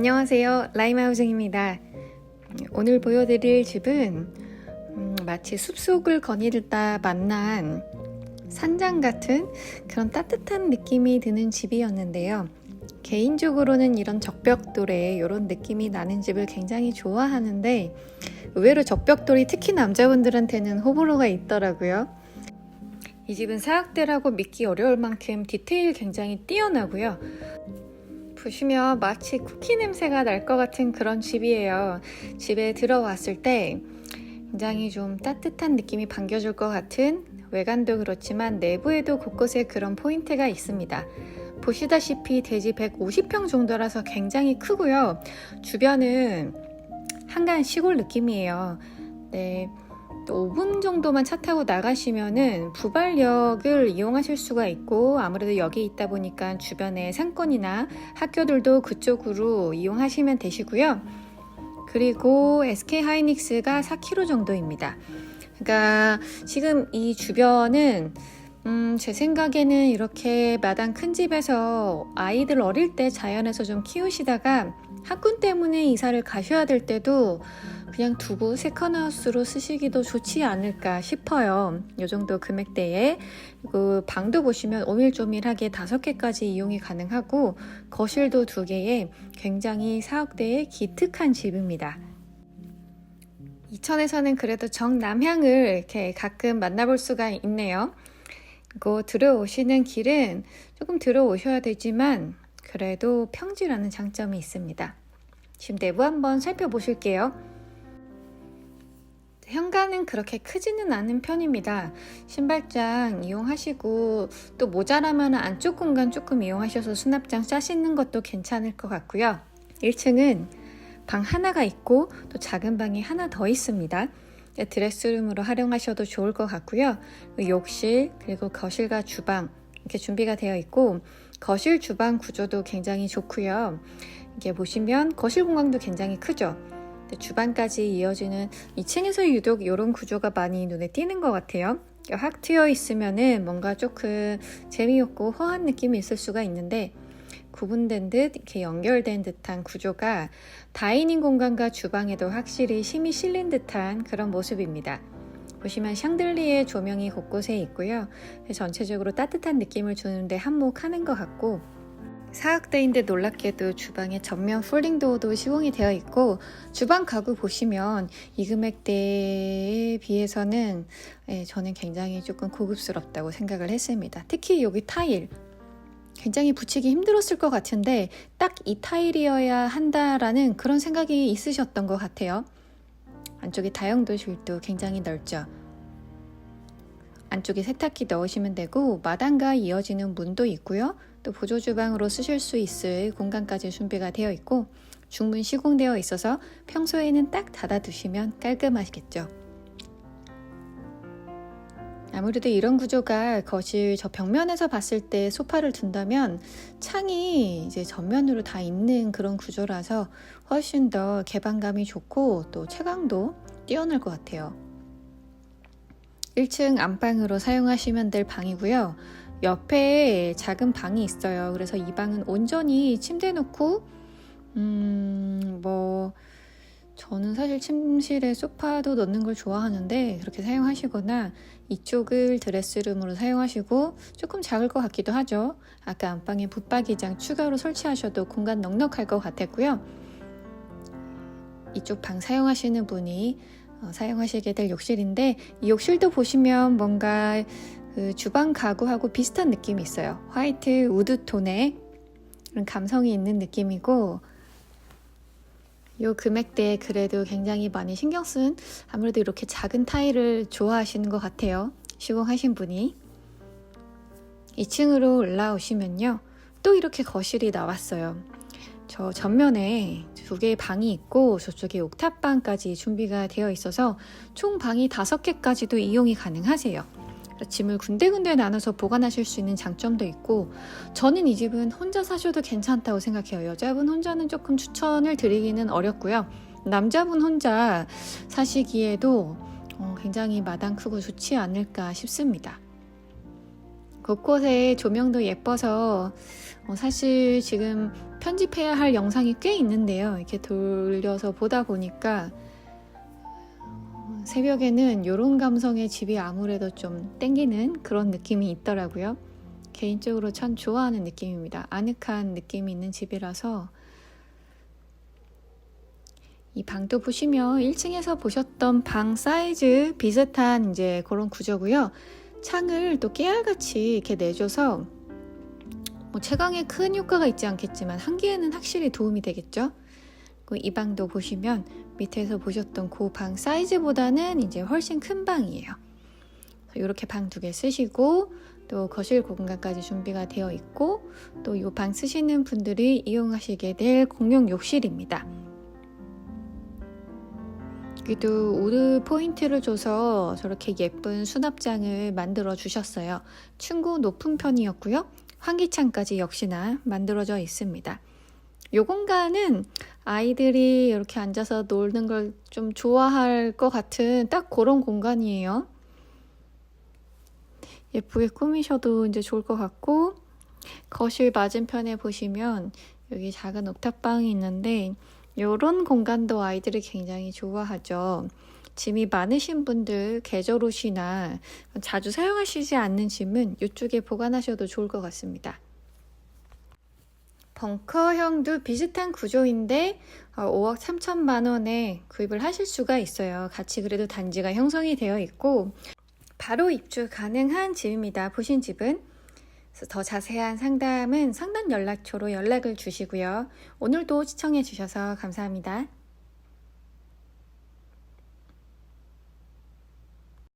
안녕하세요. 라임하우징입니다. 오늘 보여드릴 집은 음, 마치 숲속을 거닐다 만난 산장 같은 그런 따뜻한 느낌이 드는 집이었는데요. 개인적으로는 이런 적벽돌에 이런 느낌이 나는 집을 굉장히 좋아하는데 의외로 적벽돌이 특히 남자분들한테는 호불호가 있더라고요. 이 집은 사학대라고 믿기 어려울 만큼 디테일 굉장히 뛰어나고요. 보시면 마치 쿠키 냄새가 날 것 같은 그런 집이에요. 집에 들어왔을 때 굉장히 좀 따뜻한 느낌이 반겨줄 것 같은 외관도 그렇지만 내부에도 곳곳에 그런 포인트가 있습니다. 보시다시피 대지 150평 정도라서 굉장히 크고요. 주변은 한간 시골 느낌이에요. 네. 또 5분 정도만 차 타고 나가시면은 부발역을 이용하실 수가 있고 아무래도 여기 있다 보니까 주변에 상권이나 학교들도 그쪽으로 이용하시면 되시고요. 그리고 SK 하이닉스가 4km 정도입니다. 그러니까 지금 이 주변은 음, 제 생각에는 이렇게 마당 큰 집에서 아이들 어릴 때 자연에서 좀 키우시다가 학군 때문에 이사를 가셔야 될 때도 그냥 두고 세컨하우스로 쓰시기도 좋지 않을까 싶어요. 이 정도 금액대에 그 방도 보시면 오밀조밀하게 다섯 개까지 이용이 가능하고 거실도 두 개에 굉장히 사억대에 기특한 집입니다. 이천에서는 그래도 정남향을 이렇게 가끔 만나볼 수가 있네요. 그리고 들어오시는 길은 조금 들어오셔야 되지만 그래도 평지라는 장점이 있습니다. 지금 내부 한번 살펴보실게요. 현관은 그렇게 크지는 않은 편입니다. 신발장 이용하시고 또 모자라면 안쪽 공간 조금 이용하셔서 수납장 짜시는 것도 괜찮을 것 같고요. 1층은 방 하나가 있고 또 작은 방이 하나 더 있습니다. 드레스룸으로 활용하셔도 좋을 것 같고요. 욕실 그리고 거실과 주방 이렇게 준비가 되어 있고 거실 주방 구조도 굉장히 좋고요. 이게 보시면 거실 공간도 굉장히 크죠. 주방까지 이어지는 2층에서 유독 이런 구조가 많이 눈에 띄는 것 같아요. 확 트여 있으면은 뭔가 조금 재미없고 허한 느낌이 있을 수가 있는데 구분된 듯 이렇게 연결된 듯한 구조가 다이닝 공간과 주방에도 확실히 힘이 실린 듯한 그런 모습입니다. 보시면 샹들리에 조명이 곳곳에 있고요. 전체적으로 따뜻한 느낌을 주는데 한몫하는 것 같고 사각대인데 놀랍게도 주방에 전면 폴딩도어도 시공이 되어 있고 주방 가구 보시면 이 금액대에 비해서는 예, 저는 굉장히 조금 고급스럽다고 생각을 했습니다. 특히 여기 타일 굉장히 붙이기 힘들었을 것 같은데 딱 이 타일이어야 한다라는 그런 생각이 있으셨던 것 같아요. 안쪽에 다용도실도 굉장히 넓죠. 안쪽에 세탁기 넣으시면 되고 마당과 이어지는 문도 있고요. 또 보조 주방으로 쓰실 수 있을 공간까지 준비가 되어 있고 중문 시공되어 있어서 평소에는 딱 닫아두시면 깔끔하시겠죠. 아무래도 이런 구조가 거실 저 벽면에서 봤을 때 소파를 둔다면 창이 이제 전면으로 다 있는 그런 구조라서 훨씬 더 개방감이 좋고 또 채광도 뛰어날 것 같아요. 1층 안방으로 사용하시면 될 방이고요. 옆에 작은 방이 있어요. 그래서 이 방은 온전히 침대 놓고, 음, 뭐, 저는 사실 침실에 소파도 넣는 걸 좋아하는데, 그렇게 사용하시거나, 이쪽을 드레스룸으로 사용하시고, 조금 작을 것 같기도 하죠. 아까 안방에 붙박이장 추가로 설치하셔도 공간 넉넉할 것 같았고요. 이쪽 방 사용하시는 분이 어, 사용하시게 될 욕실인데, 이 욕실도 보시면 뭔가 그 주방 가구하고 비슷한 느낌이 있어요. 화이트 우드 톤의 그런 감성이 있는 느낌이고 요 금액대에 그래도 굉장히 많이 신경 쓴 아무래도 이렇게 작은 타일을 좋아하시는 것 같아요. 시공하신 분이 2층으로 올라오시면요. 또 이렇게 거실이 나왔어요. 저 전면에 두 개의 방이 있고 저쪽에 옥탑방까지 준비가 되어 있어서 총 방이 다섯 개까지도 이용이 가능하세요. 짐을 군데군데 나눠서 보관하실 수 있는 장점도 있고 저는 이 집은 혼자 사셔도 괜찮다고 생각해요. 여자분 혼자는 조금 추천을 드리기는 어렵고요. 남자분 혼자 사시기에도 어, 굉장히 마당 크고 좋지 않을까 싶습니다. 곳곳에 조명도 예뻐서 어, 사실 지금 편집해야 할 영상이 꽤 있는데요. 이렇게 돌려서 보다 보니까 어, 새벽에는 이런 감성의 집이 아무래도 좀 땡기는 그런 느낌이 있더라고요. 개인적으로 참 좋아하는 느낌입니다. 아늑한 느낌이 있는 집이라서 이 방도 보시면 1층에서 보셨던 방 사이즈 비슷한 이제 그런 구조고요. 창을 또 깨알같이 이렇게 내줘서 뭐 채광에 큰 효과가 있지 않겠지만 한기에는 확실히 도움이 되겠죠. 그리고 이 방도 보시면 밑에서 보셨던 그 방 사이즈보다는 이제 훨씬 큰 방이에요. 이렇게 방 두 개 쓰시고 또 거실 공간까지 준비가 되어 있고 또 이 방 쓰시는 분들이 이용하시게 될 공용 욕실입니다. 여기도 우드 포인트를 줘서 저렇게 예쁜 수납장을 만들어 주셨어요. 충고 높은 편이었고요. 환기창까지 역시나 만들어져 있습니다. 이 공간은 아이들이 이렇게 앉아서 노는 걸 좀 좋아할 것 같은 딱 그런 공간이에요. 예쁘게 꾸미셔도 이제 좋을 것 같고 거실 맞은편에 보시면 여기 작은 옥탑방이 있는데 이런 공간도 아이들이 굉장히 좋아하죠. 짐이 많으신 분들 계절 옷이나 자주 사용하시지 않는 짐은 이쪽에 보관하셔도 좋을 것 같습니다. 벙커형도 비슷한 구조인데 5억 3천만 원에 구입을 하실 수가 있어요. 같이 그래도 단지가 형성이 되어 있고 바로 입주 가능한 집입니다. 보신 집은. 더 자세한 상담은 상담 연락처로 연락을 주시고요. 오늘도 시청해 주셔서 감사합니다.